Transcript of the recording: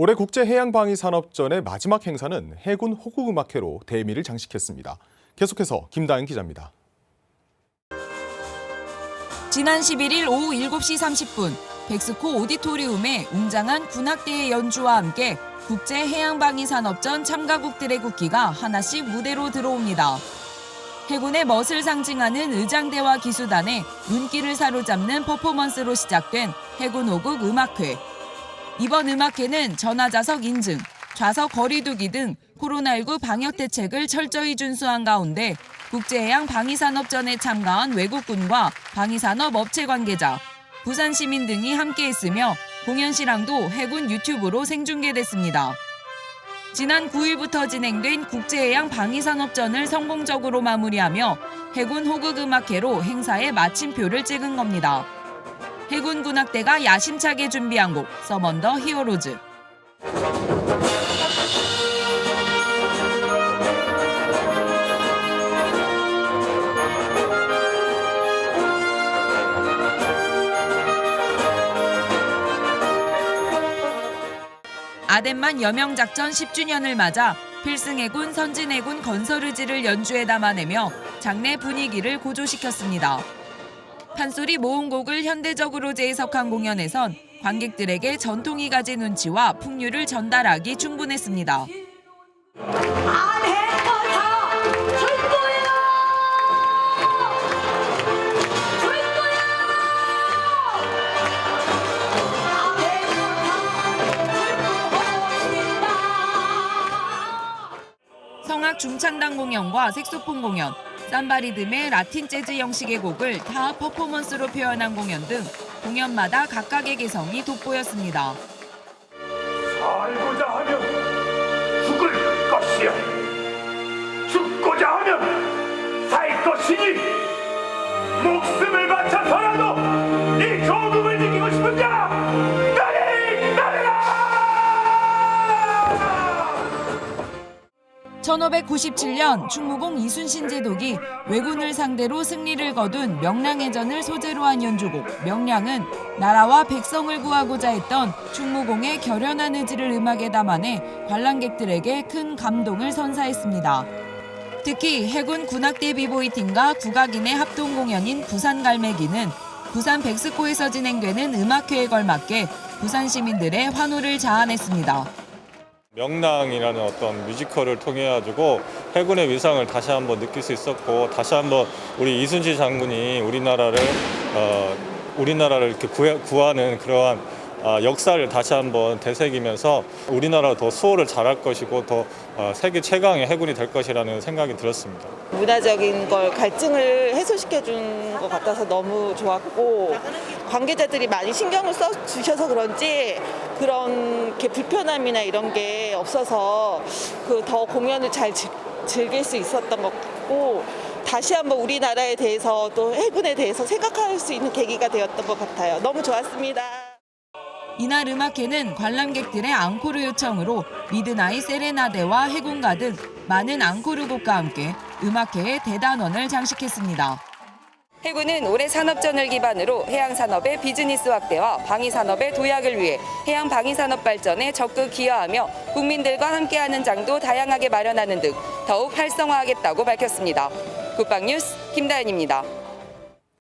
올해 국제해양방위산업전의 마지막 행사는 해군 호국음악회로 대미를 장식했습니다. 계속해서 김다은 기자입니다. 지난 11일 오후 7시 30분 백스코 오디토리움에 웅장한 군악대의 연주와 함께 국제해양방위산업전 참가국들의 국기가 하나씩 무대로 들어옵니다. 해군의 멋을 상징하는 의장대와 기수단의 눈길을 사로잡는 퍼포먼스로 시작된 해군 호국 음악회. 이번 음악회는 전화자석 인증, 좌석 거리두기 등 코로나19 방역 대책을 철저히 준수한 가운데 국제해양 방위산업전에 참가한 외국군과 방위산업 업체 관계자, 부산 시민 등이 함께했으며 공연 실황도 해군 유튜브로 생중계됐습니다. 지난 9일부터 진행된 국제해양 방위산업전을 성공적으로 마무리하며 해군 호국음악회로 행사에 마침표를 찍은 겁니다. 해군 군악대가 야심차게 준비한 곡 서먼더 히어로즈. 아덴만 여명작전 10주년을 맞아 필승해군 선진해군 건설 의지를 연주에 담아내며 장내 분위기를 고조시켰습니다. 판소리 모음곡을 현대적으로 재해석한 공연에선 관객들에게 전통이 가진 운치와 풍류를 전달하기 충분했습니다. 성악 중창단 공연과 색소폰 공연, 삼바리듬의 라틴 재즈 형식의 곡을 다 퍼포먼스로 표현한 공연 등 공연마다 각각의 개성이 돋보였습니다. 살고자 하면 죽을 것이요 죽고자 하면 살 것이니 목숨을 바쳐서라도 이 조국을 지키 1597년 충무공 이순신 제독이 왜군을 상대로 승리를 거둔 명량해전을 소재로 한 연주곡 명량은 나라와 백성을 구하고자 했던 충무공의 결연한 의지를 음악에 담아내 관람객들에게 큰 감동을 선사했습니다. 특히 해군 군악대 비보이팀과 국악인의 합동 공연인 부산 갈매기는 부산 백스코에서 진행되는 음악회에 걸맞게 부산 시민들의 환호를 자아냈습니다. 명랑이라는 어떤 뮤지컬을 통해 가지고 해군의 위상을 다시 한번 느낄 수 있었고 다시 한번 우리 이순신 장군이 우리나라를 어, 우리나라를 이렇게 구해, 구하는 그러한 아, 역사를 다시 한번 되새기면서 우리나라가 더 수호를 잘할 것이고 더 어, 세계 최강의 해군이 될 것이라는 생각이 들었습니다. 문화적인 걸 갈증을 해소시켜 준 것 같아서 너무 좋았고 관계자들이 많이 신경을 써 주셔서 그런지 그런 게 불편함이나 이런 게 없어서 그 더 공연을 잘 즐- 즐길 수 있었던 것 같고 다시 한번 우리나라에 대해서 또 해군에 대해서 생각할 수 있는 계기가 되었던 것 같아요. 너무 좋았습니다. 이날 음악회는 관람객들의 앙코르 요청으로 미드나잇 세레나데와 해군가 등 많은 앙코르 곡과 함께 음악회의 대단원을 장식했습니다. 해군은 올해 산업전을 기반으로 해양산업의 비즈니스 확대와 방위산업의 도약을 위해 해양 방위산업 발전에 적극 기여하며 국민들과 함께하는 장도 다양하게 마련하는 등 더욱 활성화하겠다고 밝혔습니다. 국방뉴스 김다연입니다.